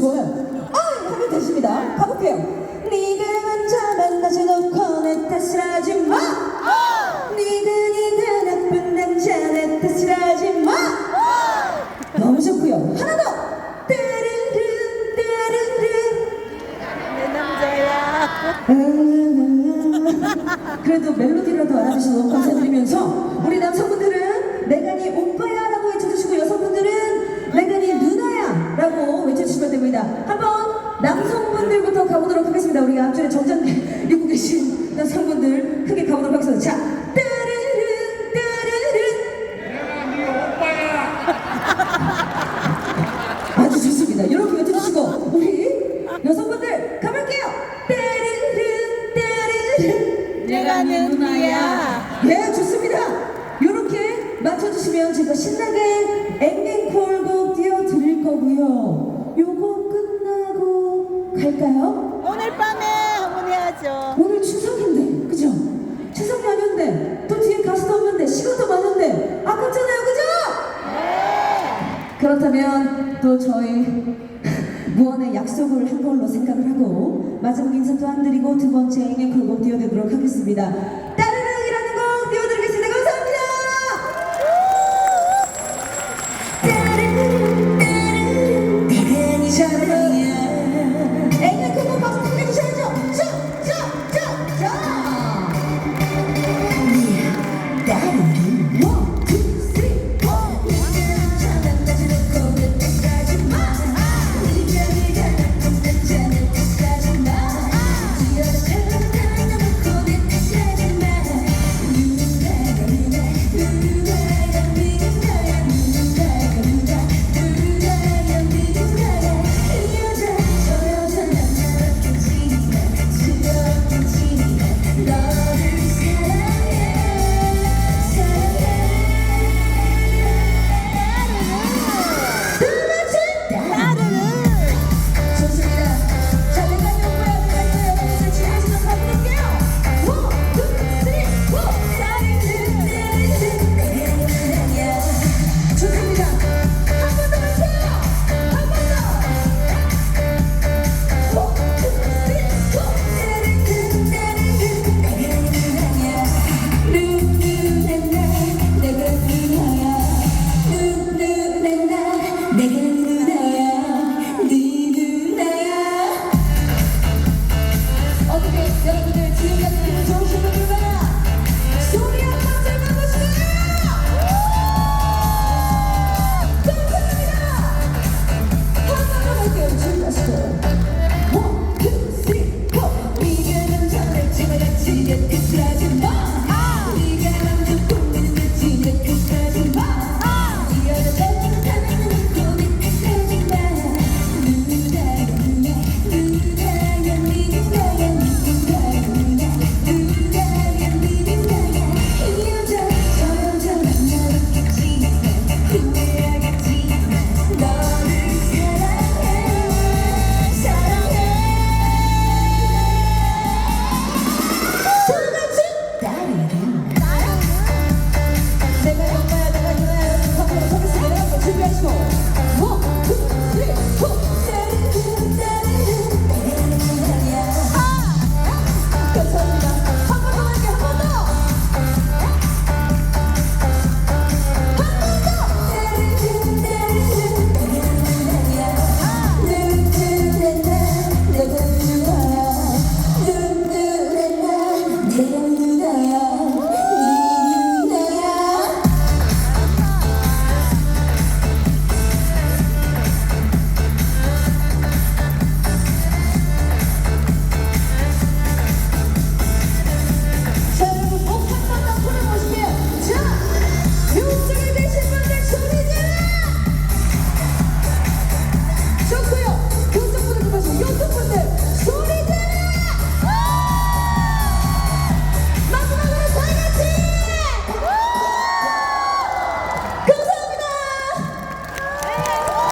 좋아요. 아, 하면 되십니다. 가볼게요. 니가 먼저 만나지 놓고 내 탓을 하지 마. 니가 니가 나쁜 남자 내 탓을 하지 마. 너무 좋고요. 하나 더. 따르릉 따르릉. 내 남자야. 음, 그래도 멜로디라도 알아주셔서 너무 감사드리면서 우리 남성분들은 내가니 오빠야 라고 외쳐주시고 여성분들은 됩니다. 한번 남성분들부터 가보도록 하겠습니다. 우리 앞줄에 정전 입고 계신 남성분들 크게 가보도록 하겠습니다. 자 따르릉 따르릉 아주 좋습니다. 이렇게 외쳐주시고 우리 여성분들 가볼게요. 따르릉 따르릉 내가 내 누나야. 네, 좋습니다. 이렇게 맞춰주시면 제가 신나게 앵앵 콜 곡 띄워드릴 거고요. 요거 끝나고 갈까요? 오늘 밤에 한번 해야죠. 오늘 추석인데, 그죠? 추석 연휴인데, 또 뒤에 가수도 없는데, 시간도 많은데, 아깝잖아요, 그죠? 네. 그렇다면 또 저희 무언의 약속을 한 걸로 생각을 하고 마지막 인사 또안 드리고 두 번째 앵앵콜 곡 띄워드리도록 하겠습니다. it.